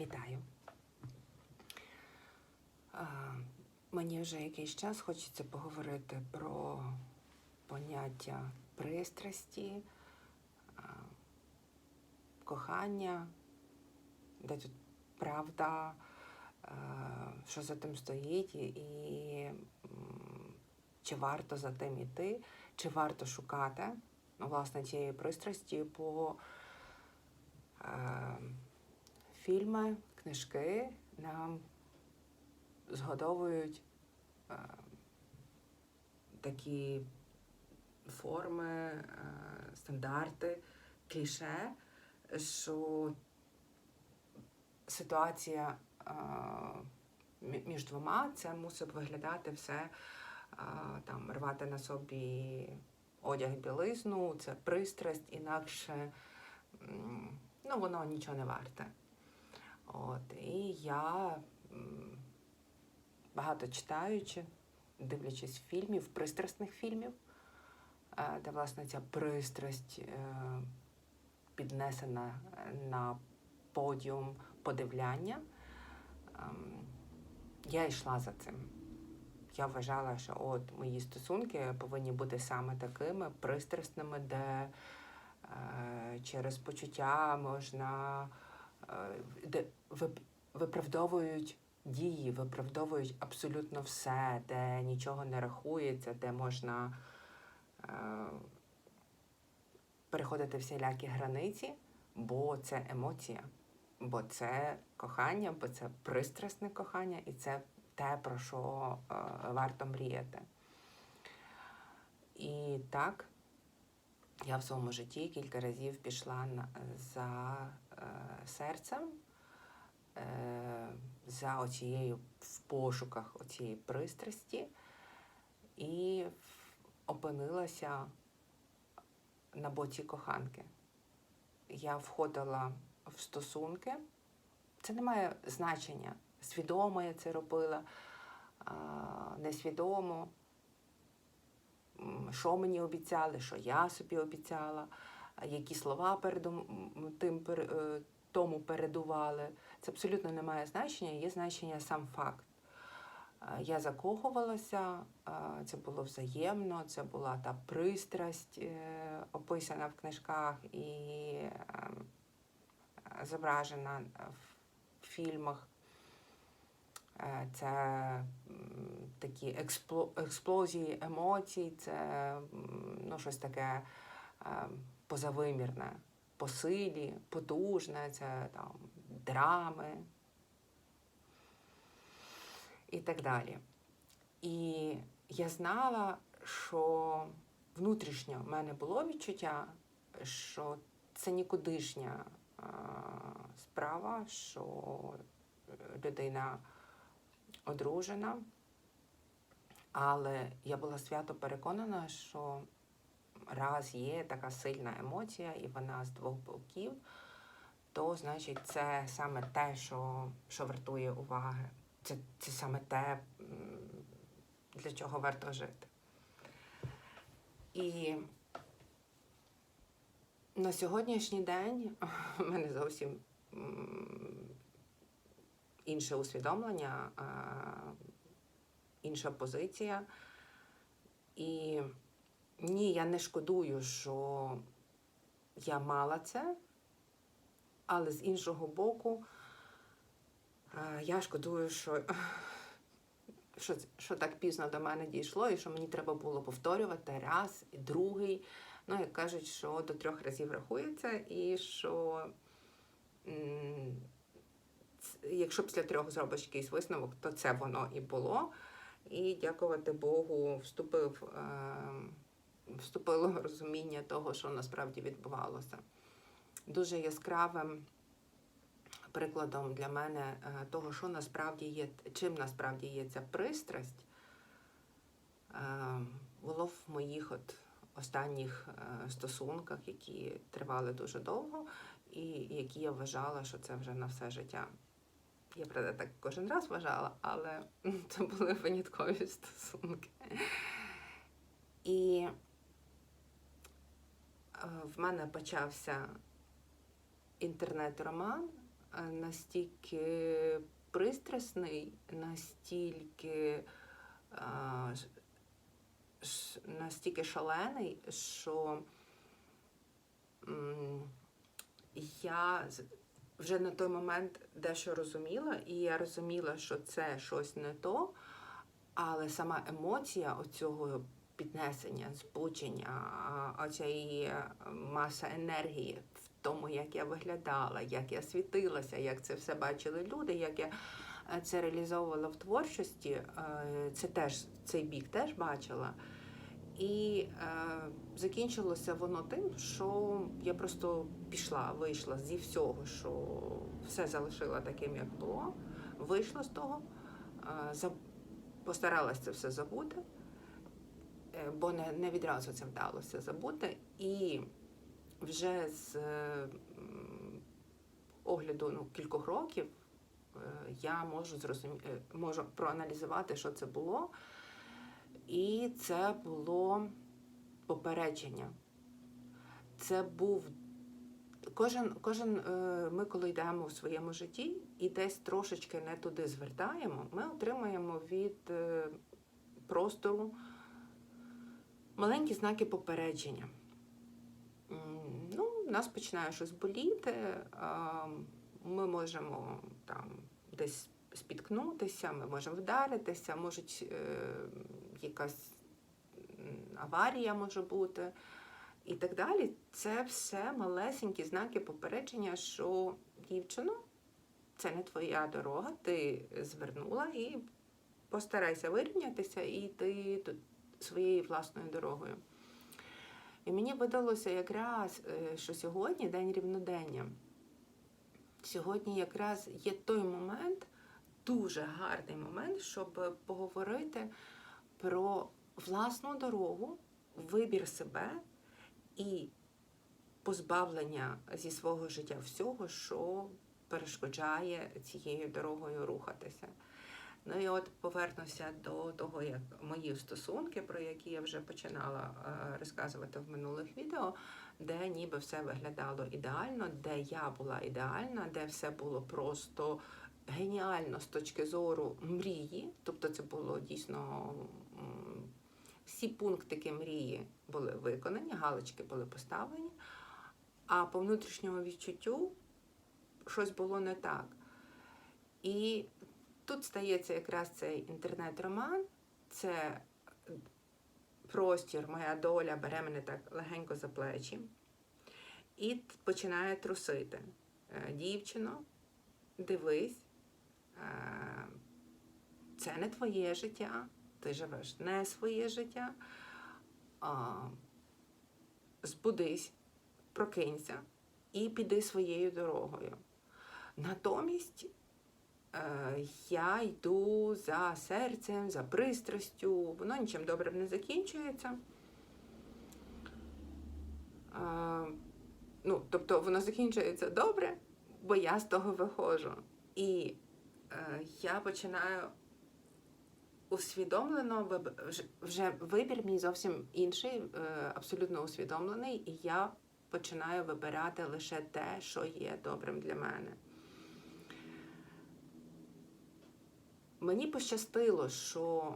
Вітаю. Мені вже якийсь час хочеться поговорити про поняття пристрасті, кохання, де тут правда, що за тим стоїть, і, чи варто за тим іти, чи варто шукати власне цієї пристрасті, е, фільми, книжки нам згодовують е, такі форми, е, стандарти, кліше, що ситуація е, між двома це мусить виглядати все там рвати на собі одяг білизну, це пристрасть, інакше ну, воно нічого не варте. От, і я багато читаючи, дивлячись фільмів, пристрасних фільмів, е, де власне ця пристрасть е, піднесена на подіум подивляння. ем, Я йшла за цим. Я вважала, що от мої стосунки повинні бути саме такими пристрасними, де е, через почуття можна де виправдовують дії, виправдовують абсолютно все, де нічого не рахується, де можна е, переходити всілякі границі, бо це емоція, бо це кохання, бо це пристрасне кохання, і це те, про що е, варто мріяти. І так, я в своєму житті кілька разів пішла за е, серцем, е, за оцією в пошуках оцієї пристрасті, і опинилася на боці коханки. Я входила в стосунки. Це не має значення. Свідомо я це робила, несвідомо. Що мені обіцяли, що я собі обіцяла, які слова передум, м, тим, е, тому передували. Це абсолютно не має значення, є значення сам факт. Я закохувалася, це було взаємно, це була та пристрасть, е, описана в книжках і ем, зображена в фільмах. Е, Це такі експлозії емоцій, це ну, щось таке е, позавимірне, по силі, потужне, це там драми і так далі. І я знала, що внутрішньо в мене було відчуття, що це нікудишня справа, що людина одружена, але я була свято переконана, що раз є така сильна емоція, і вона з двох боків, то значить це саме те, що, що вартує уваги. Це, це саме те, для чого варто жити. І на сьогоднішній день в мене зовсім інше усвідомлення, інша позиція. І ні, я не шкодую, що я мала це, але з іншого боку, е, я шкодую, що, що, що так пізно до мене дійшло, і що мені треба було повторювати раз і другий. Ну, як кажуть, що до трьох разів рахується, і що якщо після трьох зробиш якийсь висновок, то це воно і було. І дякувати Богу, вступив, е, вступило розуміння того, що насправді відбувалося. Дуже яскравим прикладом для мене е, того, що насправді є, чим насправді є ця пристрасть, е, було в моїх от останніх е, стосунках, які тривали дуже довго, і які я вважала, що це вже на все життя. Я правда так кожен раз вважала, але це були виняткові стосунки. І в мене почався інтернет-роман е, настільки пристрасний, настільки, е, настільки шалений, що я вже на той момент дещо розуміла, і я розуміла, що це щось не то, але сама емоція оцього піднесення, збудження, а, оцієї е, маса енергії в тому, як я виглядала, як я світилася, як це все бачили люди, як я е, це реалізовувала в творчості, е, це теж цей бік теж бачила. І е, закінчилося воно тим, що я просто пішла, вийшла зі всього, що все залишила таким, як було. Вийшла з того, е, постаралася це все забути, бо не, не відразу це вдалося забути. І вже з е, огляду ну, кількох років е, я можу зрозуміти, можу проаналізувати, що це було. І це було попередження. Це був кожен, кожен е, ми, коли йдемо у своєму житті і десь трошечки не туди звертаємо, ми отримаємо від е, простору маленькі знаки попередження. Ну, нас починає щось боліти, ми можемо там десь спіткнутися, ми можемо вдаритися, може якась аварія може бути і так далі. Це все малесенькі знаки попередження, що дівчино, це не твоя дорога, ти звернула і постарайся вирівнятися і йти тут своєю власною дорогою. І мені видалося якраз, е, що сьогодні день рівнодення. Сьогодні якраз є той момент, дуже гарний момент, щоб поговорити про власну дорогу, вибір себе і позбавлення зі свого життя всього, що перешкоджає цією дорогою рухатися. Ну і от повернуся до того, як мої стосунки, про які я вже починала е, розказувати в минулих відео, де ніби все виглядало ідеально, де я була ідеальна, де все було просто геніально з точки зору мрії. Тобто це було дійсно всі пунктики мрії були виконані, галочки були поставлені, а по внутрішньому відчуттю щось було не так. І тут стається якраз цей інтернет-роман, це простір, моя доля бере мене так легенько за плечі і починає трусити. Е, Дівчино, дивись, е, це не твоє життя, ти живеш не своє життя. Збудись, прокинься і піди своєю дорогою. Натомість я йду за серцем, за пристрастю, воно нічим добрим не закінчується. Е, ну, тобто воно закінчується добре, бо я з того виходжу. І е, я починаю усвідомлено вже- вибір мій зовсім інший, е, абсолютно усвідомлений, і я починаю вибирати лише те, що є добрим для мене. Мені пощастило, що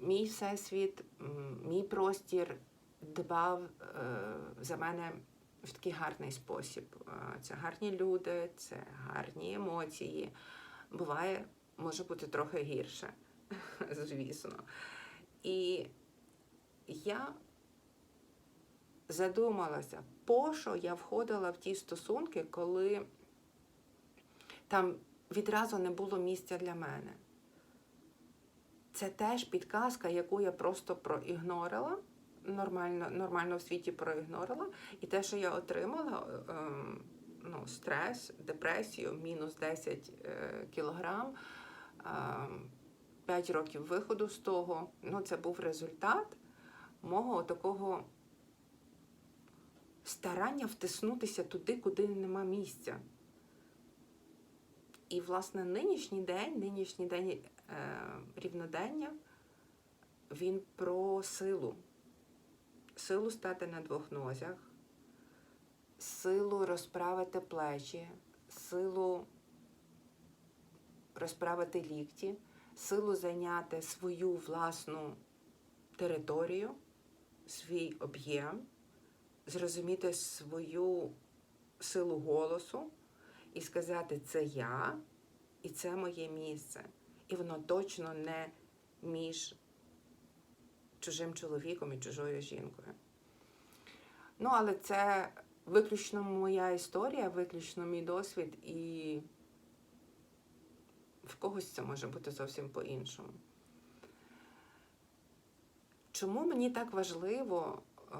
мій всесвіт, мій простір дбав е, за мене в такий гарний спосіб. Е, Це гарні люди, це гарні емоції. Буває, може бути трохи гірше, звісно. І я задумалася, по що я входила в ті стосунки, коли там відразу не було місця для мене. Це теж підказка, яку я просто проігнорила, нормально, нормально в світі проігнорила. І те, що я отримала, ем, ну, стрес, депресію, мінус 10 е, кілограм, ем, 5 років виходу з того, ну, це був результат мого такого старання втиснутися туди, куди нема місця. І, власне, нинішній день, нинішній день е, рівнодення, він про силу. Силу стати на двох нозях, силу розправити плечі, силу розправити лікті, силу зайняти свою власну територію, свій об'єм, зрозуміти свою силу голосу і сказати, це я і це моє місце. І воно точно не між чужим чоловіком і чужою жінкою. Ну, але це виключно моя історія, виключно мій досвід, і в когось це може бути зовсім по-іншому. Чому мені так важливо е,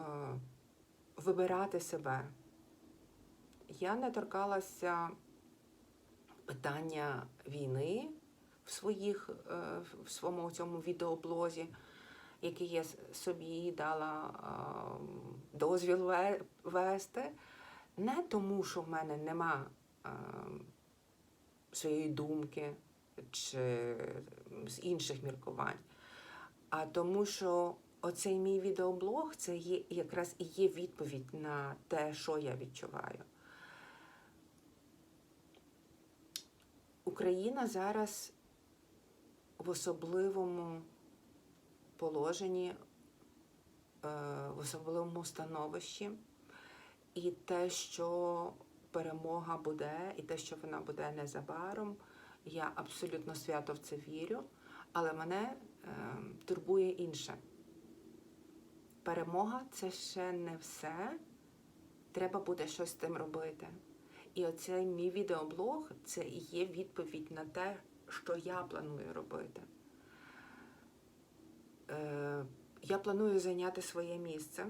вибирати себе? Я не торкалася питання війни в, своїх, е, в своєму цьому відеоблозі, який я собі дала дозвіл вести. Не тому, що в мене нема е, своєї думки чи з інших міркувань, а тому, що оцей мій відеоблог це є якраз і є відповідь на те, що я відчуваю. Україна зараз в особливому положенні, е, в особливому становищі, і те, що перемога буде, і те, що вона буде незабаром, я абсолютно свято в це вірю, але мене е, турбує інше. Перемога це ще не все. Треба буде щось з тим робити. І оцей мій відеоблог це і є відповідь на те, що я планую робити. Е, я планую зайняти своє місце,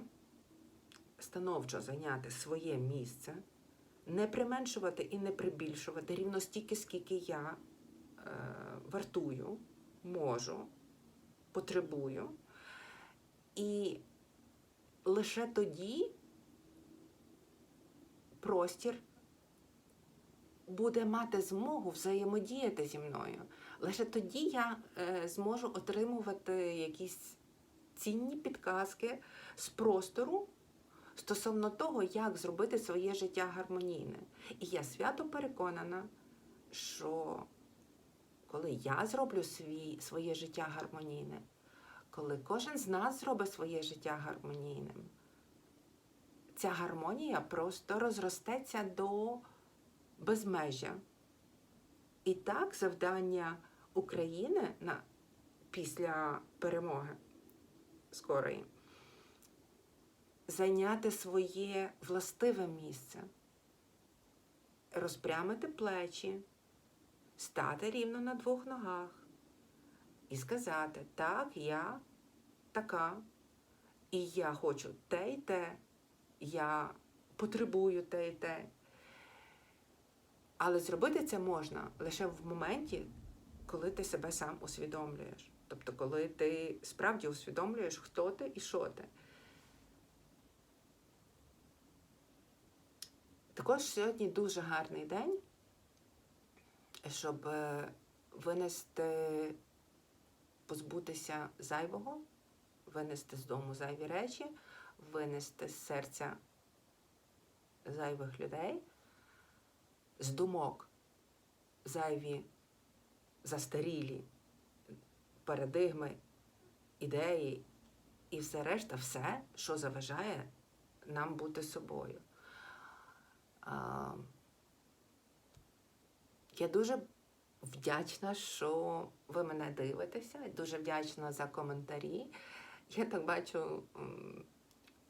становчо зайняти своє місце, не применшувати і не прибільшувати рівно стільки, скільки я е, вартую, можу, потребую. І лише тоді простір буде мати змогу взаємодіяти зі мною. Лише тоді я е, зможу отримувати якісь цінні підказки з простору стосовно того, як зробити своє життя гармонійне. І я свято переконана, що коли я зроблю свій, своє життя гармонійне, коли кожен з нас зробить своє життя гармонійним, ця гармонія просто розростеться до безмежжя. І так завдання України на, після перемоги скорої зайняти своє властиве місце, розпрямити плечі, стати рівно на двох ногах і сказати, так, я така, і я хочу те й те, я потребую те й те. Але зробити це можна лише в моменті, коли ти себе сам усвідомлюєш. Тобто, коли ти справді усвідомлюєш, хто ти і що ти. Також сьогодні дуже гарний день, щоб е, винести, позбутися зайвого, винести з дому зайві речі, винести з серця зайвих людей, з думок зайві застарілі парадигми, ідеї і все решта, все, що заважає нам бути собою. Я дуже вдячна, що ви мене дивитеся, дуже вдячна за коментарі. Я так бачу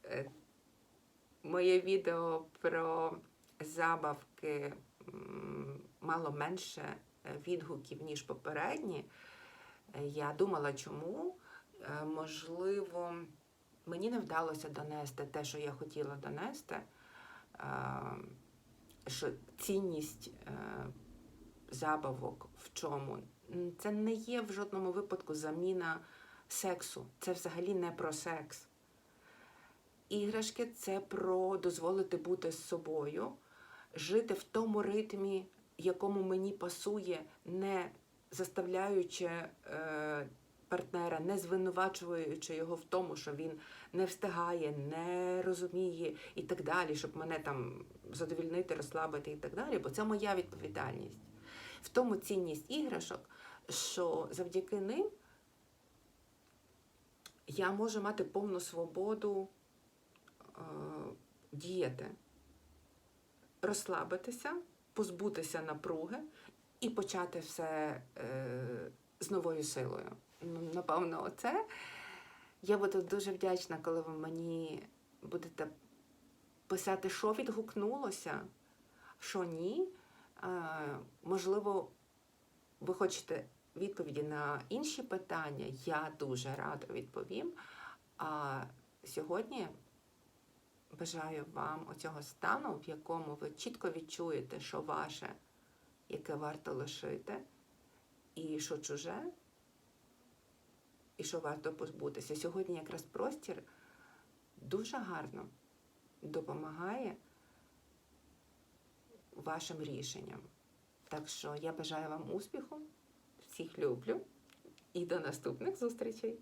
е, моє відео про забавки мало менше е, відгуків, ніж попередні. Е, Я думала, чому. Е, Можливо, мені не вдалося донести те, що я хотіла донести. Що цінність забавок в чому? Це не є в жодному випадку заміна сексу. Це взагалі не про секс. Іграшки це про дозволити бути з собою, жити в тому ритмі, якому мені пасує, не заставляючи е, партнера, не звинувачуючи його в тому, що він не встигає, не розуміє і так далі, щоб мене там задовільнити, розслабити і так далі, бо це моя відповідальність. В тому цінність іграшок, що завдяки ним я можу мати повну свободу е, діяти, розслабитися, позбутися напруги і почати все е, з новою силою. Ну, напевно, оце. Я буду дуже вдячна, коли ви мені будете писати, що відгукнулося, що ні. Е, можливо, ви хочете відповіді на інші питання, я дуже радо відповім. А сьогодні бажаю вам оцього стану, в якому ви чітко відчуєте, що ваше, яке варто лишити, і що чуже, і що варто позбутися. Сьогодні якраз простір дуже гарно допомагає вашим рішенням. Так що я бажаю вам успіху, всіх люблю і до наступних зустрічей!